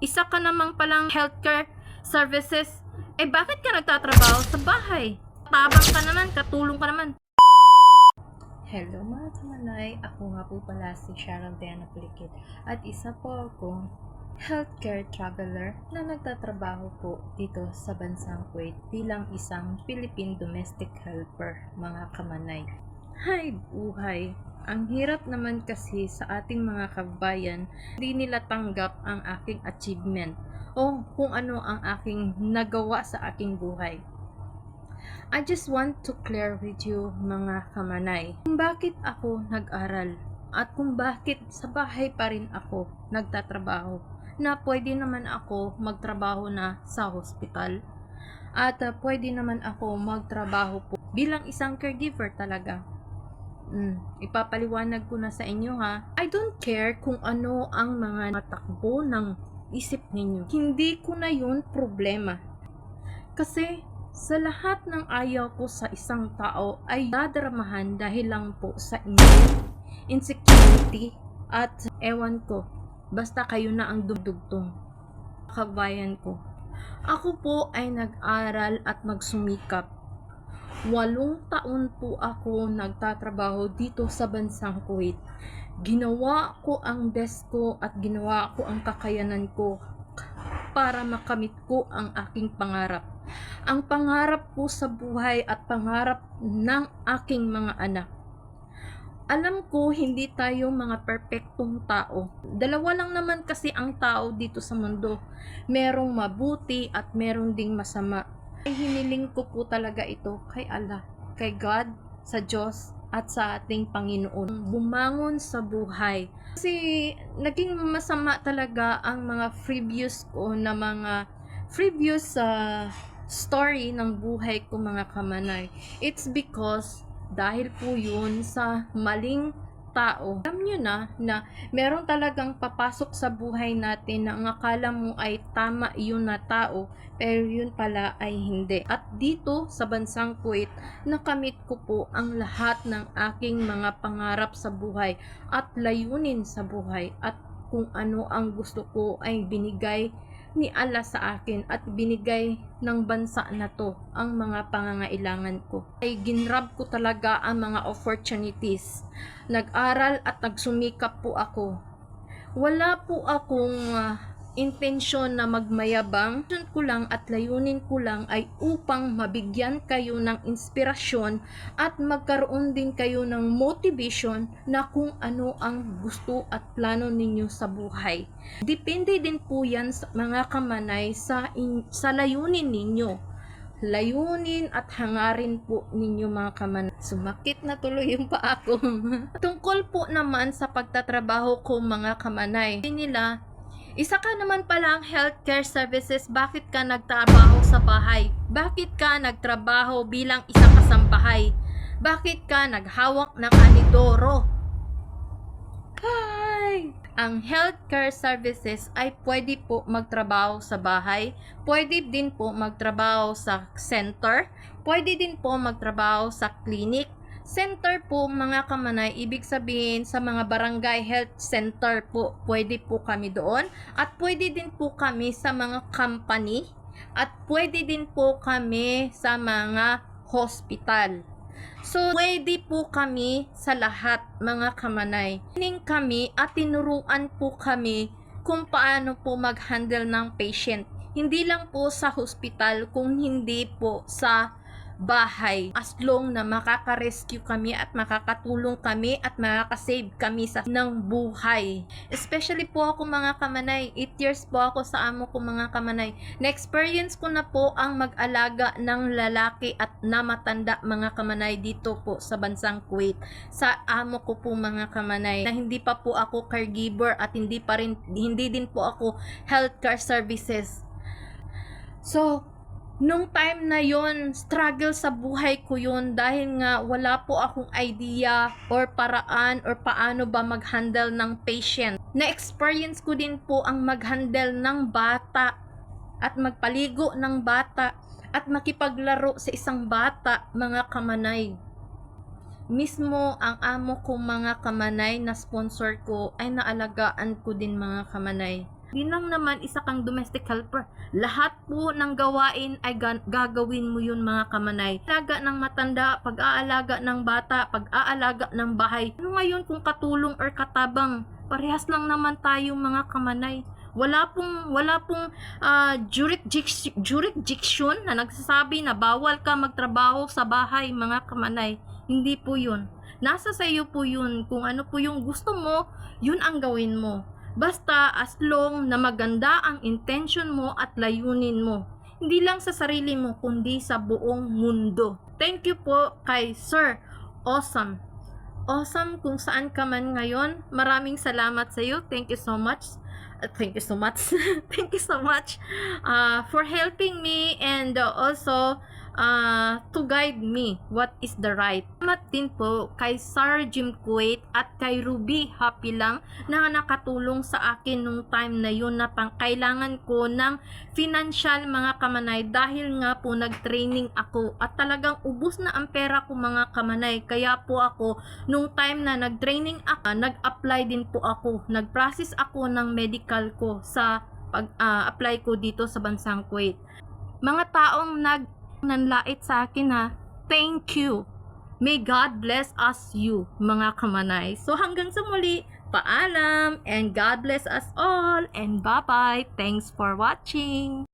isa ka namang palang healthcare services, eh bakit ka nagtatrabaho sa bahay? Tabang ka naman, katulong ka naman. Hello mga kamanay, ako nga po pala si Sharon Diana Pulikit at isa po akong healthcare traveler na nagtatrabaho po dito sa bansang Kuwait bilang isang Philippine domestic helper mga kamanay. Hay buhay! Ang hirap naman kasi sa ating mga kabayan, hindi nila tanggap ang aking achievement o kung ano ang aking nagawa sa aking buhay. I just want to clear with you mga kamanay kung bakit ako nag-aral at kung bakit sa bahay pa rin ako nagtatrabaho na pwede naman ako magtrabaho na sa hospital at uh, pwede naman ako magtrabaho po bilang isang caregiver talaga. Mm, ipapaliwanag ko na sa inyo ha. I don't care kung ano ang mga matakbo ng isip ninyo. Hindi ko na yun problema. Kasi sa lahat ng ayaw ko sa isang tao ay dadramahan dahil lang po sa inyo. Insecurity at ewan ko. Basta kayo na ang dugdugtong. Kabayan ko. Ako po ay nag-aral at magsumikap. Walong taon po ako nagtatrabaho dito sa bansang Kuwait. Ginawa ko ang best ko at ginawa ko ang kakayanan ko para makamit ko ang aking pangarap. Ang pangarap ko sa buhay at pangarap ng aking mga anak. Alam ko hindi tayo mga perpektong tao. Dalawa lang naman kasi ang tao dito sa mundo. Merong mabuti at merong ding masama. Ay hiniling ko po talaga ito kay Allah, kay God, sa Diyos at sa ating Panginoon. Bumangon sa buhay. Kasi naging masama talaga ang mga previous ko na mga previous sa story ng buhay ko mga kamanay. It's because dahil po yun sa maling tao. Alam nyo na na meron talagang papasok sa buhay natin na ang akala mo ay tama yun na tao pero yun pala ay hindi. At dito sa bansang Kuwait, nakamit ko po ang lahat ng aking mga pangarap sa buhay at layunin sa buhay at kung ano ang gusto ko ay binigay ni Allah sa akin at binigay ng bansa na to ang mga pangangailangan ko. Ay ginrab ko talaga ang mga opportunities. Nag-aral at nagsumikap po ako. Wala po akong ah, intensyon na magmayabang. Ko lang at layunin ko lang ay upang mabigyan kayo ng inspirasyon at magkaroon din kayo ng motivation na kung ano ang gusto at plano ninyo sa buhay. Depende din po yan sa mga kamanay sa, in, sa layunin ninyo. Layunin at hangarin po ninyo mga kamanay. Sumakit na tuloy yung paa ko. Tungkol po naman sa pagtatrabaho ko mga kamanay. Nila, isa ka naman pala ang healthcare services, bakit ka nagtrabaho sa bahay? Bakit ka nagtrabaho bilang isang kasambahay? Bakit ka naghawak ng anidoro? Hi! Ang healthcare services ay pwede po magtrabaho sa bahay, pwede din po magtrabaho sa center, pwede din po magtrabaho sa clinic. Center po mga kamanay, ibig sabihin sa mga barangay health center po, pwede po kami doon. At pwede din po kami sa mga company. At pwede din po kami sa mga hospital. So, pwede po kami sa lahat mga kamanay. Tining kami at tinuruan po kami kung paano po mag-handle ng patient. Hindi lang po sa hospital, kung hindi po sa bahay. As long na makaka-rescue kami at makakatulong kami at makaka-save kami sa ng buhay. Especially po ako mga kamanay. 8 years po ako sa amo ko mga kamanay. Na-experience ko na po ang mag-alaga ng lalaki at namatanda mga kamanay dito po sa bansang Kuwait. Sa amo ko po mga kamanay na hindi pa po ako caregiver at hindi pa rin hindi din po ako healthcare services. So, nung time na yon struggle sa buhay ko yun dahil nga wala po akong idea or paraan or paano ba mag-handle ng patient. Na-experience ko din po ang mag-handle ng bata at magpaligo ng bata at makipaglaro sa isang bata, mga kamanay. Mismo ang amo ko mga kamanay na sponsor ko ay naalagaan ko din mga kamanay. Di lang naman isa kang domestic helper. Lahat po ng gawain ay ga- gagawin mo yun mga kamanay. Alaga ng matanda, pag-aalaga ng bata, pag-aalaga ng bahay. Ano ngayon kung katulong or katabang? Parehas lang naman tayo mga kamanay. Wala pong wala pong ah, jurisdic- jurisdiction na nagsasabi na bawal ka magtrabaho sa bahay mga kamanay. Hindi po 'yun. Nasa sa iyo po 'yun kung ano po yung gusto mo, 'yun ang gawin mo. Basta as long na maganda ang intention mo at layunin mo. Hindi lang sa sarili mo kundi sa buong mundo. Thank you po kay Sir Awesome. Awesome kung saan ka man ngayon. Maraming salamat sa iyo. Thank you so much. Uh, thank you so much. thank you so much uh, for helping me and uh, also uh, to guide me what is the right. Salamat din po kay Sir Jim Kuwait at kay Ruby Happy lang na nakatulong sa akin nung time na yun na pang kailangan ko ng financial mga kamanay. Dahil nga po nag-training ako at talagang ubus na ang pera ko mga kamanay. Kaya po ako nung time na nag-training ako nag-apply din po ako. Nag-process ako ng medical ko sa pag-apply ko dito sa bansang Kuwait. Mga taong nag nanlait sa akin ha thank you. May God bless us you mga kamanay. So hanggang sa muli paalam and God bless us all and bye bye thanks for watching